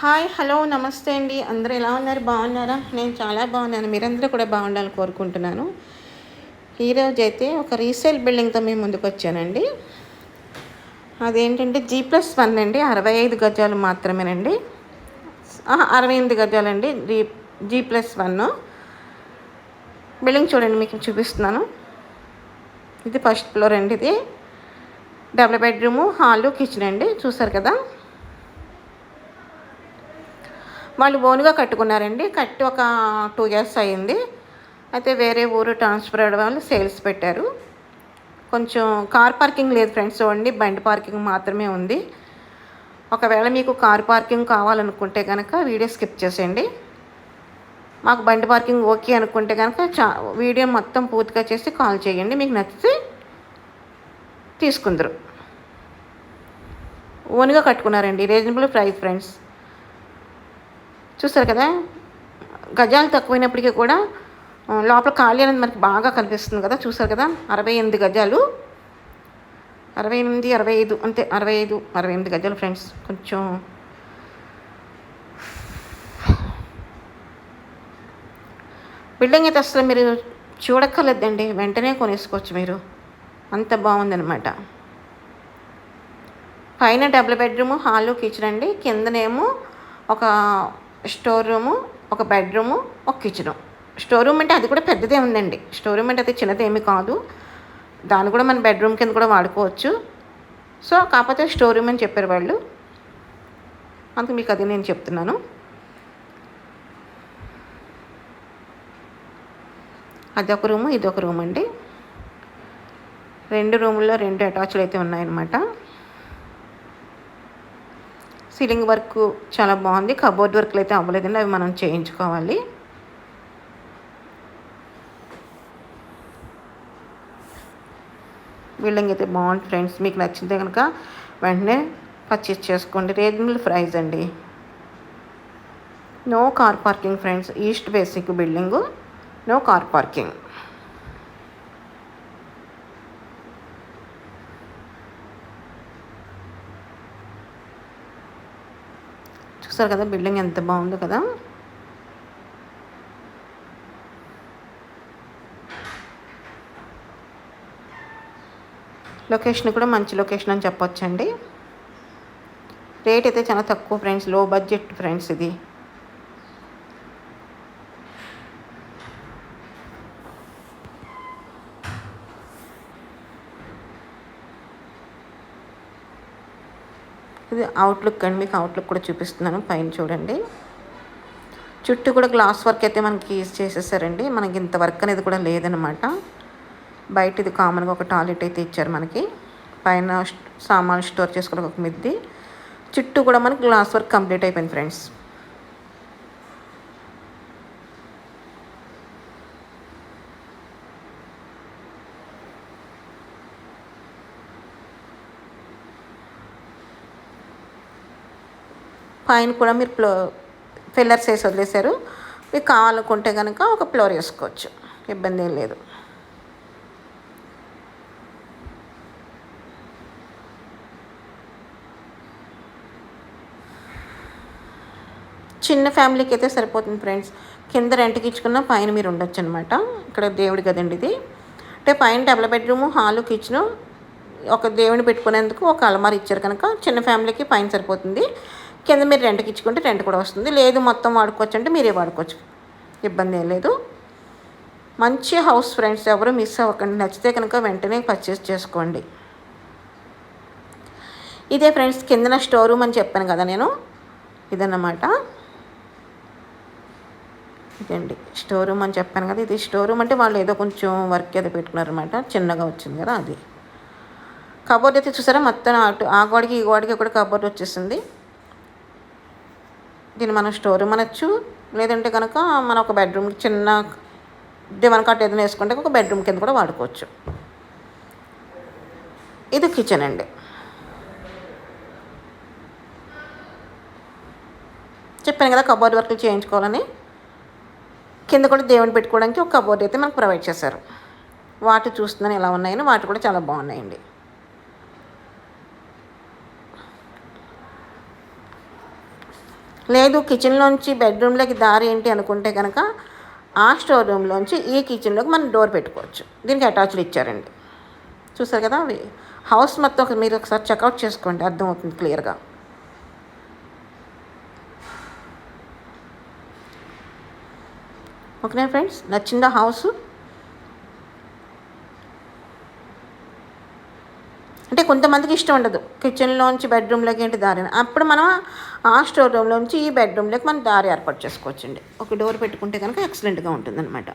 Hi hello నమస్తే అండి. అందరూ ఎలా ఉన్నారు? బాగున్నారా? నేను చాలా బాగున్నాను. మీరందరూ కూడా బాగుండాలని కోరుకుంటున్నాను. ఈరోజు అయితే ఒక రీసేల్ బిల్డింగ్తో మేము ముందుకు వచ్చానండి అదేంటంటే జీ ప్లస్ వన్ అండి. అరవై ఐదు గజాలు మాత్రమేనండి. అరవై ఎనిమిది గజాలండి. G G plus one. Building చూడండి మీకు చూపిస్తున్నాను. ఇది ఫస్ట్ ఫ్లోర్ అండి ఇది. డబుల్ బెడ్రూము హాలు కిచెన్ అండి. చూసారు కదా? వాళ్ళు ఓన్గా కట్టుకున్నారండి. కట్టి ఒక టూ ఇయర్స్ అయ్యింది. అయితే వేరే ఊరు ట్రాన్స్ఫర్ అవ్వడం వల్ల సేల్స్ పెట్టారు. కొంచెం కార్ పార్కింగ్ లేదు ఫ్రెండ్స్. చూడండి బండి పార్కింగ్ మాత్రమే ఉంది. ఒకవేళ మీకు కార్ పార్కింగ్ కావాలనుకుంటే కనుక వీడియో స్కిప్ చేసేయండి. మాకు బండి పార్కింగ్ ఓకే అనుకుంటే కనుక చా వీడియో మొత్తం పూర్తిగా చేసి కాల్ చేయండి. మీకు నచ్చితే తీసుకుందరు. ఓన్గా కట్టుకున్నారండి. Reasonable price friends. చూస్తారు కదా? గజాలు తక్కువైనప్పటికీ కూడా లోపల ఖాళీ అనేది మనకి బాగా కనిపిస్తుంది కదా? చూసారు కదా? అరవై ఎనిమిది గజాలు. అరవై ఎనిమిది అరవై ఐదు అంతే. అరవై ఐదు అరవై ఎనిమిది గజాలు ఫ్రెండ్స్. కొంచెం బిల్డింగ్ అయితే అసలు మీరు చూడక్కర్లేదండి. వెంటనే కొనేసుకోవచ్చు మీరు. అంత బాగుందనమాట పైన డబుల్ బెడ్రూము హాలు కిచెన్ అండి. కిందనేమో ఒక స్టోర్ రూము ఒక బెడ్రూము ఒక కిచెను. స్టోర్ రూమ్ అంటే అది కూడా పెద్దదే ఉందండి. స్టోర్ రూమ్ అంటే అది చిన్నదేమీ కాదు. దాన్ని కూడా మన బెడ్రూమ్ కింద కూడా వాడుకోవచ్చు. సో కాకపోతే స్టోర్ రూమ్ అని చెప్పారు వాళ్ళు. అందుకు మీకు అది నేను చెప్తున్నాను. అదొక రూము ఇదొక రూమ్ అండి. రెండు రూముల్లో రెండు అటాచ్లు అయితే ఉన్నాయన్నమాట. సీలింగ్ వర్క్ చాలా బాగుంది. కబోర్డ్ వర్క్లు అయితే అవ్వలేదండి. అవి మనం చేయించుకోవాలి. బిల్డింగ్ అయితే బాగుంది ఫ్రెండ్స్. మీకు నచ్చితే కనుక వెంటనే పర్చేస్ చేసుకోండి. రీజనబుల్ ప్రైస్ అండి. No car parking friends. East basic building. No car parking. చూసారు కదా బిల్డింగ్ ఎంత బాగుందో కదా. లొకేషన్ కూడా మంచి లొకేషన్ అని చెప్పొచ్చండి. రేట్ అయితే చాలా తక్కువ ఫ్రెండ్స్లో బడ్జెట్ ఫ్రెండ్స్ ఇది. ఇది అవుట్లుక్ అండి మీకు అవుట్లుక్ కూడా చూపిస్తున్నాను. పైన చూడండి. చుట్టూ కూడా గ్లాస్ వర్క్ అయితే మనకి చేసేసారండి. మనకి ఇంత వర్క్ అనేది కూడా లేదనమాట బయట ఇది కామన్గా ఒక టాయిలెట్ అయితే ఇచ్చారు మనకి. పైన సామాన్లు స్టోర్ చేసుకోవడానికి ఒక మిద్ది. చుట్టూ కూడా మనకి గ్లాస్ వర్క్ కంప్లీట్ అయిపోయింది ఫ్రెండ్స్ పైన కూడా మీరు ఫ్లో ఫిల్లర్స్ వేసి వదిలేశారు. మీకు కావాలనుకుంటే కనుక ఒక ఫ్లోర్ వేసుకోవచ్చు. ఇబ్బంది ఏం లేదు. చిన్న ఫ్యామిలీకి అయితే సరిపోతుంది ఫ్రెండ్స్. కింద రెంట్కి ఇచ్చుకున్న పైన మీరు ఉండొచ్చు అనమాట ఇక్కడ దేవుడి గదండి ఇది. అంటే పైన డబుల్ బెడ్రూము హాలు కిచెను ఒక దేవుని పెట్టుకునేందుకు ఒక అలమారి ఇచ్చారు కనుక చిన్న ఫ్యామిలీకి పైన సరిపోతుంది. కింద మీరు రెంట్కి ఇచ్చుకుంటే రెంట్ కూడా వస్తుంది. లేదు మొత్తం వాడుకోవచ్చు అంటే మీరే వాడుకోవచ్చు. ఇబ్బంది ఏం లేదు. మంచి హౌస్ ఫ్రెండ్స్ ఎవరు మిస్ అవ్వకండి. నచ్చితే కనుక వెంటనే పర్చేస్ చేసుకోండి. ఇదే ఫ్రెండ్స్ కిందన స్టోర్ రూమ్ అని చెప్పాను కదా నేను. ఇదన్నమాట. ఇదండి. స్టోర్ రూమ్ అని చెప్పాను కదా. ఇది స్టోర్ రూమ్ అంటే వాళ్ళు ఏదో కొంచెం వర్క్ ఏదో పెట్టుకున్నారనమాట చిన్నగా వచ్చింది కదా అది. కబోర్డ్ అయితే చూసారా? మొత్తం అటు ఆ గోడకి ఈ గోడకి కూడా కబోర్డ్ వచ్చేసింది. దీన్ని మనం స్టోర్ రూమ్ అనొచ్చు లేదంటే కనుక మనం ఒక బెడ్రూమ్ చిన్న దివన్ కట్ ఏదైనా వేసుకుంటే ఒక బెడ్రూమ్ కింద కూడా వాడుకోవచ్చు. ఇది కిచెన్ అండి. చెప్పాను కదా కబోర్డ్ వర్క్లు చేయించుకోవాలని. కింద కూడా దేవుని పెట్టుకోవడానికి ఒక కబోర్డ్ అయితే మనకు ప్రొవైడ్ చేశారు. వాటి చూస్తున్నాను ఎలా ఉన్నాయని వాటి కూడా చాలా బాగున్నాయండి. లేదు కిచెన్లోంచి బెడ్రూమ్లోకి దారి ఏంటి అనుకుంటే కనుక ఆ స్టోర్ రూమ్లోంచి ఈ కిచెన్లోకి మనం డోర్ పెట్టుకోవచ్చు. దీనికి అటాచ్డ్ ఇచ్చారండి. చూసారు కదా అవి హౌస్ మొత్తం ఒక- మీరు ఒకసారి చెక్అవుట్ చేసుకోండి అర్థమవుతుంది క్లియర్గా ఓకేనా ఫ్రెండ్స్ నచ్చిందా హౌస్ అంటే కొంతమందికి ఇష్టం ఉండదు. కిచెన్లోంచి బెడ్రూమ్లోకి ఏంటి దారి అప్పుడు మనం ఆ స్టోర్ రూమ్లోంచి ఈ బెడ్రూమ్లోకి మనం దారి ఏర్పాటు చేసుకోవచ్చండి. ఒక డోర్ పెట్టుకుంటే కనుక ఎక్సలెంట్గా ఉంటుంది అనమాట